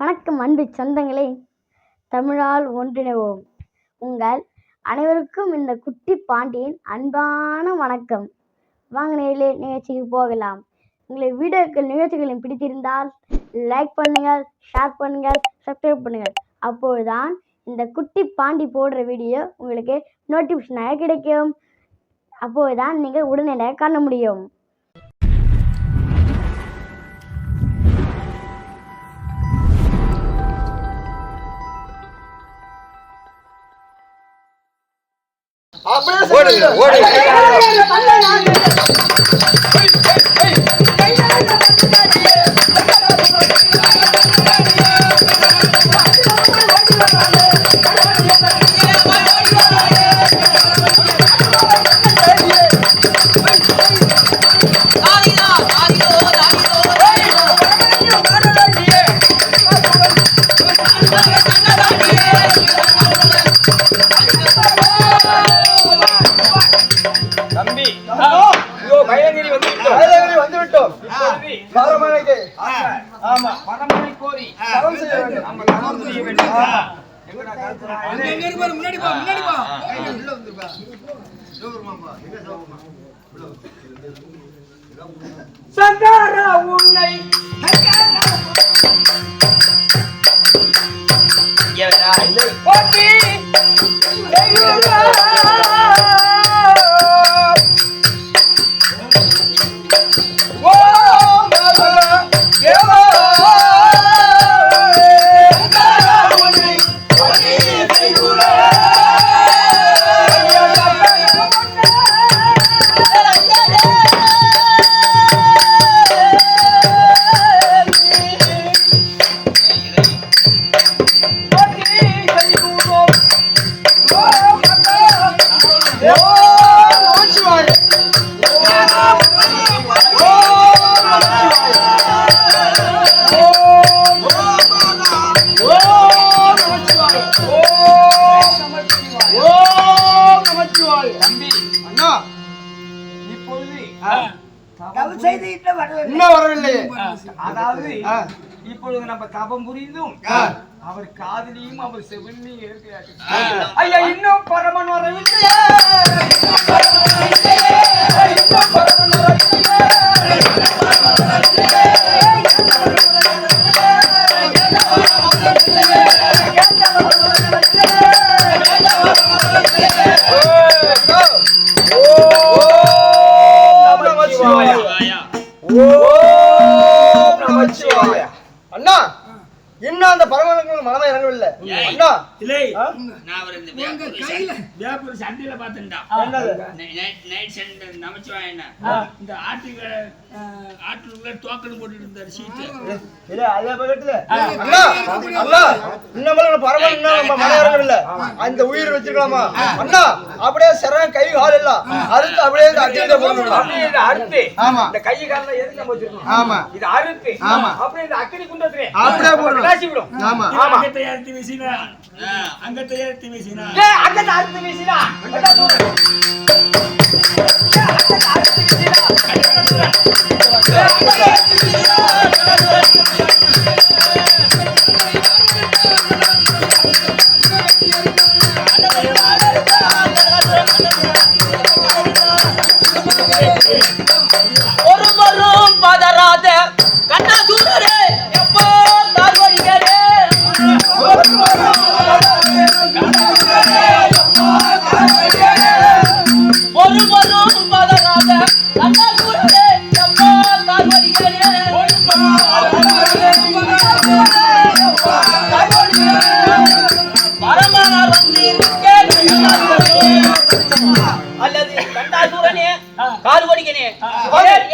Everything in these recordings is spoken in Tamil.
வணக்கம் அன்பு சொந்தங்களே தமிழால் ஒன்றிணைவோம். உங்கள் அனைவருக்கும் இந்த குட்டி பாண்டியின் அன்பான வணக்கம். வாங்க நேரிலே நிகழ்ச்சிக்கு போகலாம். உங்களை வீடியோக்கள் நிகழ்ச்சிகளின் பிடித்திருந்தால் லைக் பண்ணுங்கள் ஷேர் பண்ணுங்கள் சப்ஸ்கிரைப் பண்ணுங்கள். அப்போதுதான் இந்த குட்டி பாண்டி போடுற வீடியோ உங்களுக்கு நோட்டிஃபிகேஷனாக கிடைக்கும். அப்போதுதான் நீங்கள் உடனடியாக காண முடியும். ஓடுங்க, ஓடுங்க. முன்னாடி போ முன்னாடி போ சங்கார உன்னை போற்றி தெய்வமே. ஓம் நம தேவா. வரவில்லை இன்னும் வரவில்லையே அதாவது. இப்பொழுது நம்ம தபம் புரிந்தும். அவர் காதலியும் அவர் செவிலியும் இருக்கிறார்கள் ஐயா இன்னும் பரமன் வரவில்லையே. இன்னும் பரமன் வரவில்லையே. அண்ணா இல்லை? நான் இந்த வேப்பூர் சண்டையில நைட் சண்டை நமச்சிவாயன இந்த ஆட்டுக்கு ஆட்டுக்குள்ள டோக்கன் போட்டுட்டு இருந்தாரு சீட்டு. இல்ல, அதே பக்கத்துல. அண்ணா, அண்ணா, இன்னமும் பரமன் இன்னும் நம்ம மன இறங்கவில்லை. அந்த உயிர் வச்சிருக்கலாமா? அண்ணா அப்படியே சிரம் கை கால் எல்லாம் அறுத்து அப்படியே இந்த அடியில போடணும் அறுத்து. ஆமா. இந்த கை கால்ல எதுக்கு நம்ம வச்சிருக்கோம் ஆமா. இது அறுத்து. ஆமா. அப்படியே இந்த அக்கினி குண்டத்திலே அப்படியே போடணும். ஆமா. ஆமா. அங்கத்தை ஏற்றி வீசினா அங்கத்தை ஏற்றி வீசினா ஏய், அங்கத்தை அறுத்து வீசினா அங்கத்தை தூக்கு. ஏய், அங்கத்தை அறுத்து வீசினா.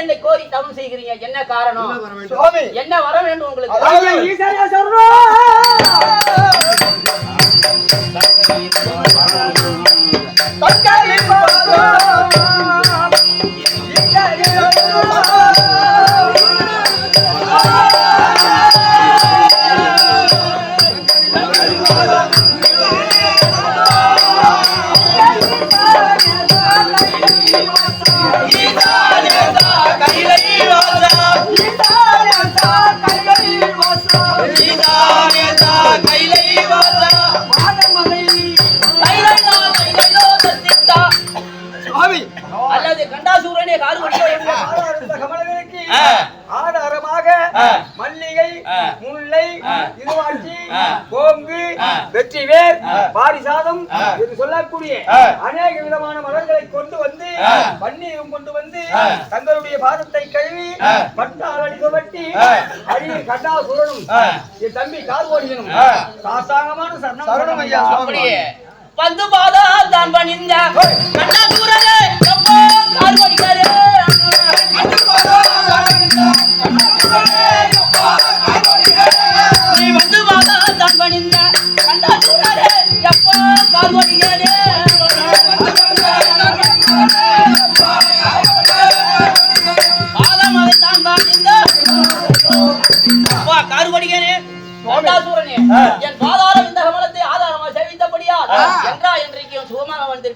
என்னை கோரி தவம் செய்கிறீங்க. என்ன காரணம்? என்ன வர வேண்டும் உங்களுக்கு? கண்டாசூரனே காது. ஆதாரமாக ஆ. மல்லிகை. முல்லை. இருவாட்சி. கோங்கு ஆ. வெற்றிவேர். பாரிசாதம். என்று சொல்லக்கூடிய. அநேக விதமான மலர்களை கொண்டு வந்து. பன்னீரும் கொண்டு வந்து. தங்களுடைய பாதத்தை கழுவி. பட்டால் அடிக்கப்பட்டி. அடியில் கட்டா சுரணும் ஆ. என் தம்பி கார்கோடியனும் ஆ. சாஸ்தாங்கமான சரணம் சரணம் ஐயா பந்து பாதா தான் பணிந்த. கண்டாசூரனே எப்போ காது வடிக்காரே நீ வந்து பாதா தான் பணிந்த. கண்டாசூரனே எப்போ காது வடிக்காரே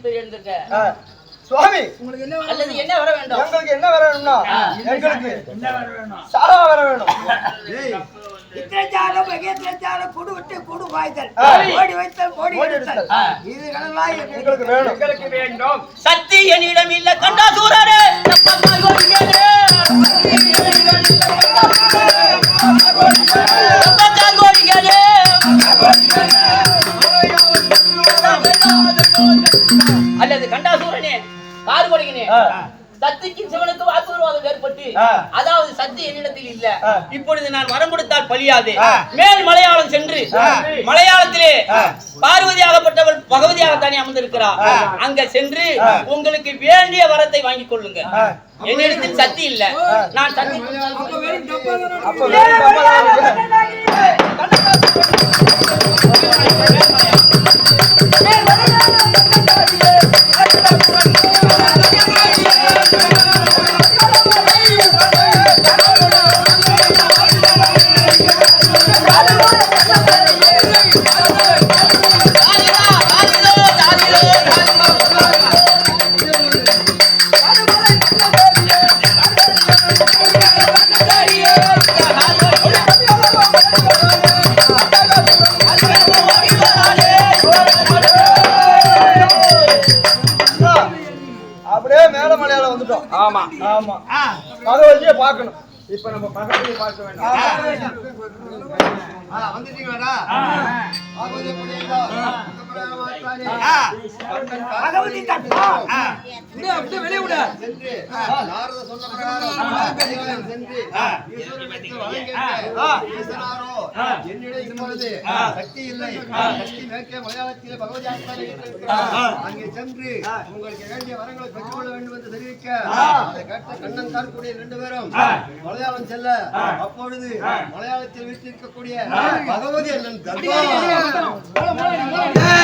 சுகமாக வந்திருப்பீர் என்றிருக்க ஆ. சுவாமி அல்லது என்ன வர வேண்டும்? எங்களுக்கு என்ன வர வேணும்னா எங்களுக்கு என்ன வர வேணும்? சாரா வர வேணும் குடு விட்டு குடு பாய்தல் ஆ. ஓடி வைத்தல் ஓடி ஓடி எடுத்தல். எங்களுக்கு வேணும். எங்களுக்கு வேண்டும். சக்தி என்னிடம் இல்ல கண்டாசூரரே. எப்பமா யோகிக்கவே அல்லது கண்டாசூரனே காது கொடுக்கினே சக்திக்கு சிவனுக்கு வாக்குவாதம் ஏற்பட்டு. அதாவது சக்தி என்னிடத்தில் இல்ல. இப்பொழுது நான் வரம் கொடுத்தால் பலியாது ஆ. மேல் மலையாளம் சென்று. மலையாளத்திலே ஆ. பார்வதியாகப்பட்டவள் பகவதியாகத்தானே அமர்ந்திருக்கிறார் ஆ. அங்க சென்று. உங்களுக்கு வேண்டிய வரத்தை வாங்கிக் கொள்ளுங்க. என்னிடத்தில் சக்தி இல்ல நான் அப்ப வெறும் ஆமா. ஆமா. பகவதியை பார்க்கணும். இப்ப நம்ம பகவதியை பார்க்க வேண்டாம். பகவதி தட்டா நாரத சொன்ன பிரகாரம் சென்று என்னிடம் இருப்பது சக்தி இல்லை சக்தி மேற்கே பகவதி அங்கே சென்று உங்களுக்கு வேண்டிய வரங்களை பெற்றுக்கொள்ள வேண்டும் என்று தெரிவிக்க அதை கேட்ட கண்ணன் கார்க்கூடிய ரெண்டு பேரும் மலையாளம் செல்ல அப்பொழுது மலையாளத்தில் வீட்டிருக்கக்கூடிய பகவதி அண்ணன் கர்ப்பம்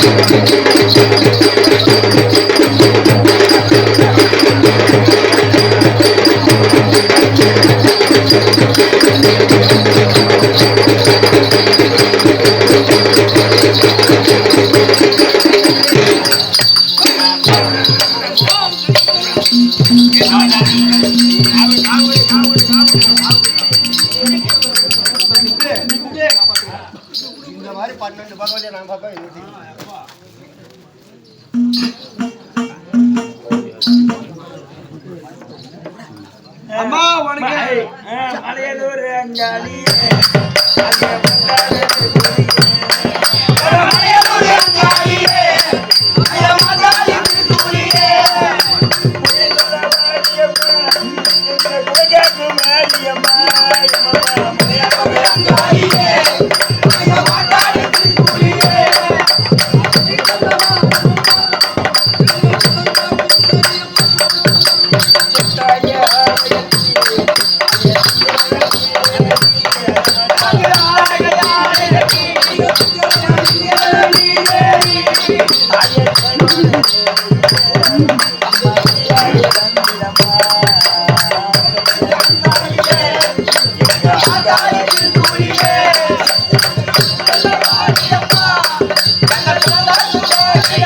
Thank you. மலையனூர்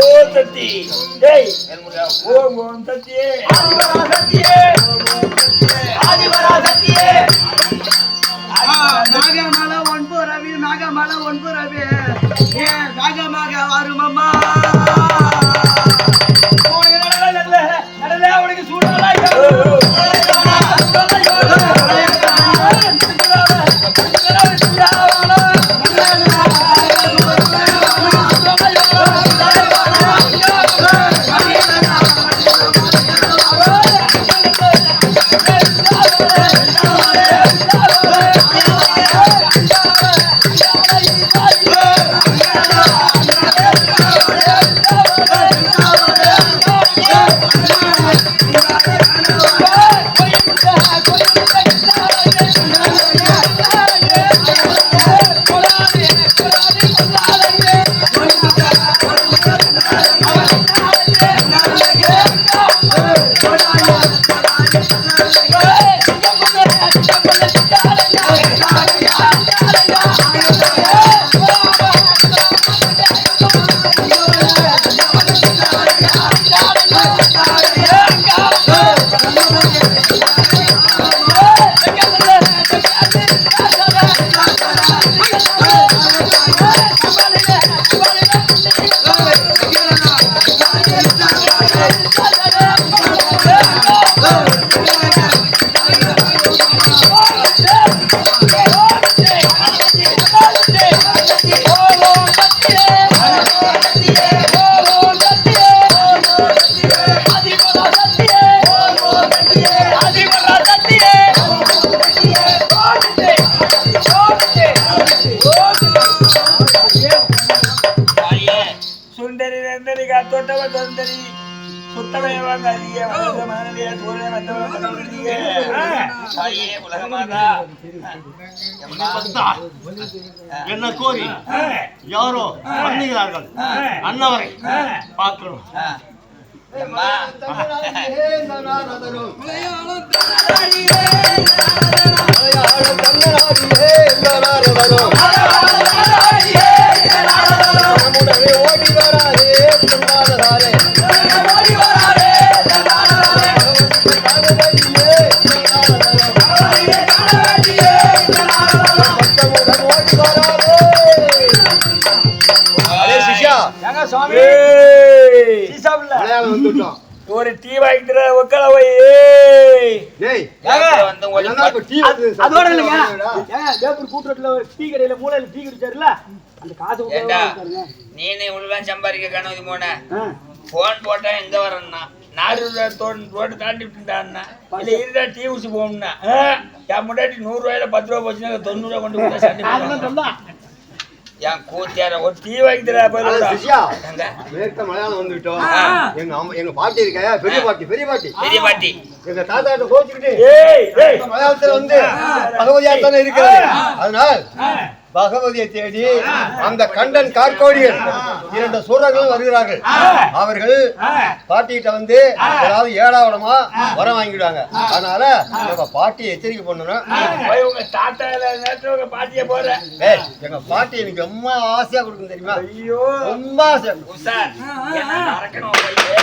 ஓ சத்தி டேய் ஓம் ஓம் சத்தியே நாகமல ஒன்பு ரவி நாகமல ஒன்பு ரவி ஏ நாகமாக வருமம்மா உனக்கு சூடாலா 加了一个 சுந்தரி நந்தரி காத்தோட்டவ தொந்தரி சுத்தமேவாங்க அதிக மனநிலைய சூழலை என்ன கோரி? யாரோ? பண்ணுகிறார்கள் அன்னவரை பார்க்கணும். அம்மா ஏங்க சுவாமி? சீசாவுல மலையாளம் வந்துட்டோம். ஒரு டீ வாங்கிக்கிற உட்கார போய் அதோட இல்லைங்க. கூட்டுறதுல ஒரு டீ கடையில மூலையில டீ குடிச்சாருல அந்த காசு. நீனே இவ்வளவு சம்பாதிக்க கணவதி போன. போன் போட்டா எங்க வரேன்னா நாடு ரோடு தாண்டி விட்டுட்டான்னா இல்ல இருந்தா டீ போகணும்னா? என் முன்னாடி நூறு ரூபாயில பத்து ரூபா போச்சுன்னா தொண்ணூறு ரூபா கொண்டு போய் சண்டை என் கூத்தியார ஒரு டீ வாங்கி மலையாளம் வந்துவிட்டோம் ஆ. எங்க அம்மா எங்க பாட்டி இருக்க பெரிய பாட்டி பெரிய பாட்டி. பெரிய பாட்டி. எங்க தாத்தா கிட்ட கோச்சுக்கிட்டு ஏய் ஏய். மலையாளத்துல வந்து பகவதியா தானே இருக்கிறது அதனால் பகவதியை தேடி அந்த கண்டன் கார்கோடியன் இரண்டு சூரர்களும் வருகிறார்கள். அவர்கள் பாட்டிகிட்ட வந்து ஏதாவது ஏழாவடமா வரம் வாங்கிடுவாங்க. அதனால நம்ம பாட்டியை எச்சரிக்கை பண்ணணும் உங்க தாத்தா பாட்டிய போற ஏய், எங்க பாட்டி எனக்கு ரொம்ப ஆசையா கொடுக்கும் தெரியுமா? ஐயோ. ரொம்ப ஆசை உஷார் என்ன நடக்கணும் பையே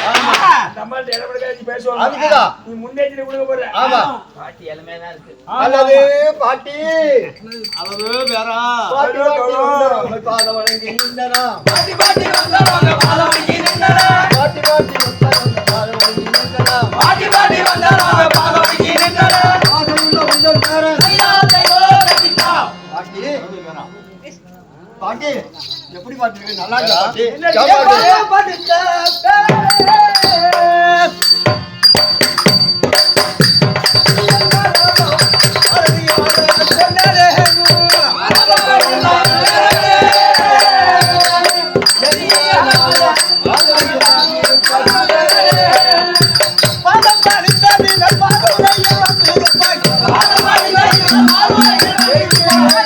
நம்மள்ட்ட இடப்பட கழிச்சு பேசுவாங்க. அதுக்குதான். நீ முன்னேற்றி கொடுக்க போற. ஆமா. பாட்டி எல்லாமே தான் இருக்கு அல்லது பாட்டி. அளவு வேற. பாட்டி பாட்டி உங்கள் பாதம் வணங்கி நின்றனா. பாட்டி பாட்டி வந்தவங்க பாதம் வணங்கி நின்றன. பாட்டி பாட்டி உங்கள் பாதம் வணங்கி நின்றனா. பாட்டி பாட்டி வந்தவங்க பாதம் வணங்கி நின்றன. ஆசையுள்ள உங்கள் பேரன். ஐயா, கைகோ கட்டிட்டா. பாட்டி பாட்டி எப்படி பாட்டி இருக்கு நல்லா இருக்கா பாட்டி என்ன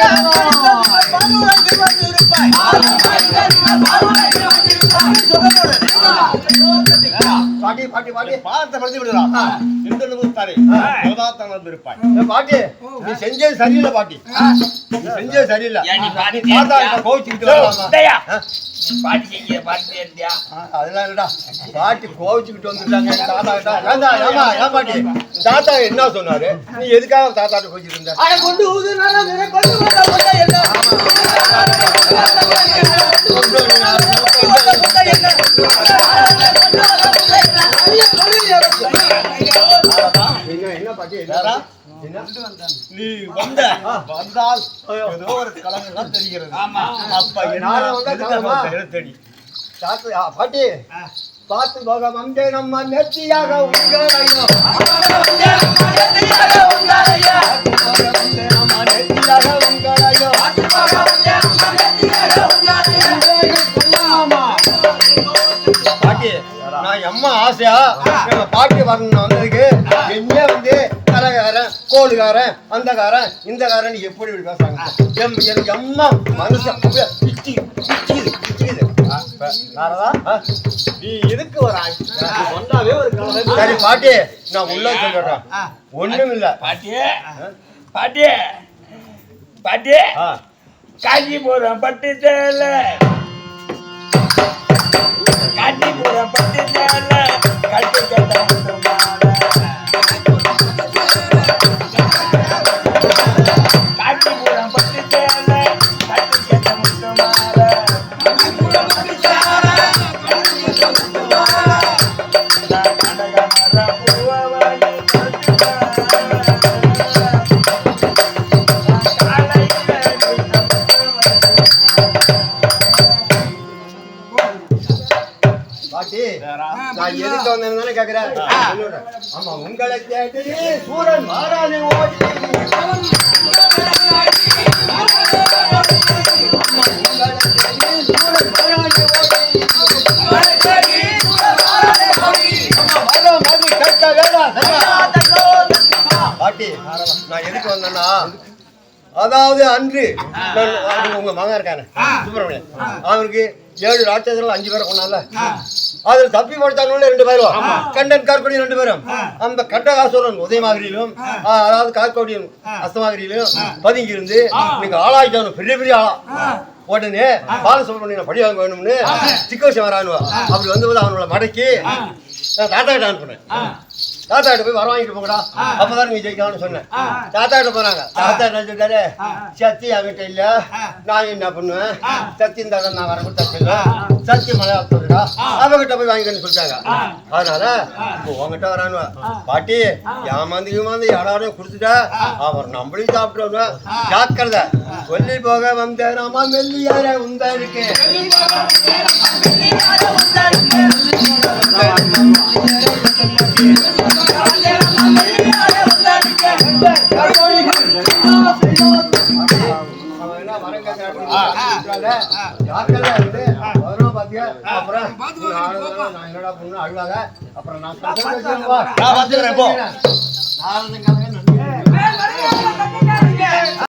ஏன் பாட்டி? பாட்டி பாட்டி. பாட்டி பாதத்தை படுத்தி விடுறா என்று நிமித்தாரே யதார்த்தம் வந்திருப்பாய் ஏ பாட்டி நீ செஞ்சது சரியில்லை பாட்டி. நீ செஞ்சது சரியில்லை. கோவிச்சுக்கிட்டு பாட்டி செய்ய பாட்டி அதெல்லாம் இல்லடா. பாட்டி கோவிச்சுக்கிட்டு வந்துட்டாங்க. தாத்தா கிட்ட. ஏண்டா ஏமா ஏன் பாட்டி? தாத்தா என்ன சொன்னாரு? நீ எதுக்காக தாத்தாட்ட கோவிச்சுட்டு இருந்த? கொண்டு நீ வந்த வந்தால் ஏதோ ஒரு கலங்கெல்லாம் தெரிகிறது. ஆமா. அப்ப என்ன தேடி பாட்டி. பார்த்து போக வந்தே நம்ம நெற்றியாக உங்களையோ நெத்தியாக நம்ம பாட்டி நான் எம்மா ஆசையா? பாட்டி வரணும் வந்ததுக்கு என்ன வந்து கலகாரன் கோளுகாரன் அந்தகாரன் இந்தகாரன் எப்படி இப்படி பேசுறாங்க? எம் எனக்கு அம்மா மனசு பிச்சி பிச்சி. நீ எதுக்கு வராய் நீ வந்தாவே ஒரு சரி பாட்டி நான் உள்ள சொல்லிடுறேன் ஒண்ணும் இல்ல பாட்டி பாட்டி பாட்டி ஆ, காஞ்சிபுரம் பட்டு சேலை காஞ்சிபுரம் பட்டு சேலை கட்டு கட்ட எதுக்கு வந்தேன்னு தானே சொல்லுறேன். ஆமா உங்களை கேட்டு சூரன் மாறானே நான் எதுக்கு வந்தேன்னா அதாவது அன்று உங்க மகன் இருக்கானே சுப்பிரமணியன். அவனுக்கு ஏழு ராட்சசர்கள் அஞ்சு பேரை கொண்டான்ல. அதில் தப்பி படுத்தாங்க ரெண்டு பேரும் கண்டன் கார்கோடி ரெண்டு பேரும். அந்த கண்டகாசுரன் உதயமாகிரியிலும் அதாவது கார்கோடியும் அஸ்தமாகிரியிலும் பதுங்கி இருந்து நீங்க ஆளாயிட்டானு பெரிய பெரிய ஆளா. உடனே பாலசுப்ரமணியன் படி வாங்க வேணும்னு சிக்கோஷம் வரானுவா. அப்படி வந்தபோது அவனோட மடக்கி நான் கிட்ட அனுப்புனேன். தாத்தா கிட்ட போய் வர வாங்கிட்டு போங்கடா. அப்பதான் நீங்க ஜெயிக்கலாம்னு சொன்னேன். தாத்தா கிட்ட போனாங்க. தாத்தா என்ன சொல்லிட்டாரு? சத்தி என்கிட்ட இல்ல. நான் என்ன பண்ணுவேன்? சத்தி இருந்தா தான் நான் வர கொடுத்தா சத்தி மலையாளத்துடா அவகிட்ட போய் வாங்கிக்கன்னு சொல்லிட்டாங்க. அதனால இப்போ உங்ககிட்ட வரானுவ. பாட்டி ஏமாந்து ஏமாந்து யாராரும் கொடுத்துட்டா அவர் நம்மளையும் சாப்பிட்டுருவாங்க ஜாக்கிரதை. சொல்லி போக வந்த ராமா மெல்லி யார உந்தா இருக்கு அவன் என்ன மரம் அப்புறம் நான் நான் என்னடா பண்ணு அப்புறம் நான் பாத்துக்கிறேன்,